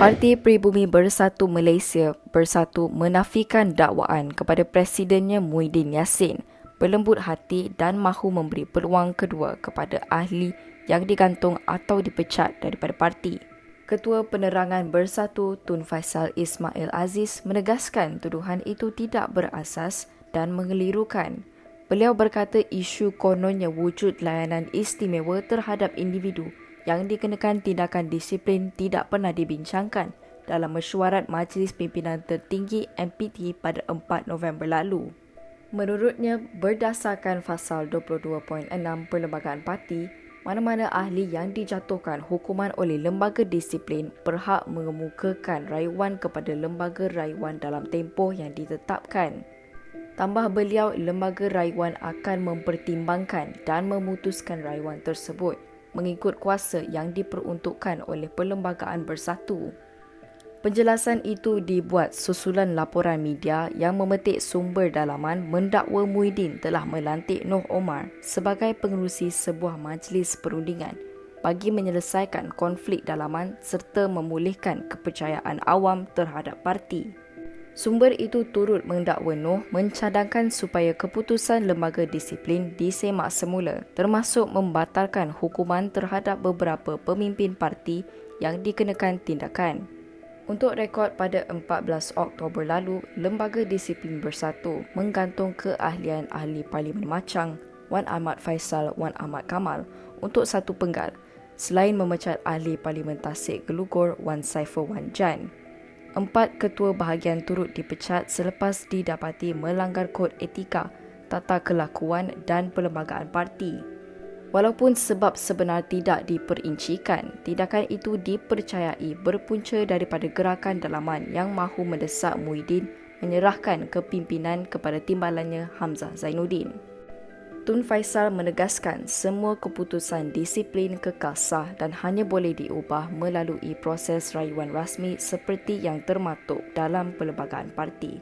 Parti Pribumi Bersatu Malaysia bersatu menafikan dakwaan kepada Presidennya Muhyiddin Yassin berlembut hati dan mahu memberi peluang kedua kepada ahli yang digantung atau dipecat daripada parti. Ketua Penerangan Bersatu Tun Faisal Ismail Aziz menegaskan tuduhan itu tidak berasas dan mengelirukan. Beliau berkata isu kononnya wujud layanan istimewa terhadap individu yang dikenakan tindakan disiplin tidak pernah dibincangkan dalam mesyuarat Majlis Pimpinan Tertinggi MPT pada 4 November lalu. Menurutnya, berdasarkan fasal 22.6 Perlembagaan Parti, mana-mana ahli yang dijatuhkan hukuman oleh lembaga disiplin berhak mengemukakan rayuan kepada lembaga rayuan dalam tempoh yang ditetapkan. Tambah beliau, lembaga rayuan akan mempertimbangkan dan memutuskan rayuan tersebut mengikut kuasa yang diperuntukkan oleh Perlembagaan Bersatu. Penjelasan itu dibuat susulan laporan media yang memetik sumber dalaman mendakwa Muhyiddin telah melantik Noh Omar sebagai pengerusi sebuah majlis perundingan bagi menyelesaikan konflik dalaman serta memulihkan kepercayaan awam terhadap parti. Sumber itu turut mendakwa Noh mencadangkan supaya keputusan lembaga disiplin disemak semula termasuk membatalkan hukuman terhadap beberapa pemimpin parti yang dikenakan tindakan. Untuk rekod pada 14 Oktober lalu, Lembaga Disiplin Bersatu menggantung keahlian ahli Parlimen Macang, Wan Ahmad Faisal Wan Ahmad Kamal untuk satu penggal selain memecat ahli Parlimen Tasik Gelugor Wan Saiful Wan Jan empat ketua bahagian turut dipecat selepas didapati melanggar kod etika, tata kelakuan dan perlembagaan parti. Walaupun sebab sebenar tidak diperincikan, tindakan itu dipercayai berpunca daripada gerakan dalaman yang mahu mendesak Muhyiddin menyerahkan kepimpinan kepada timbalannya Hamzah Zainuddin. Tun Faisal menegaskan semua keputusan disiplin kekal sah dan hanya boleh diubah melalui proses rayuan rasmi seperti yang termaktub dalam Perlembagaan Parti.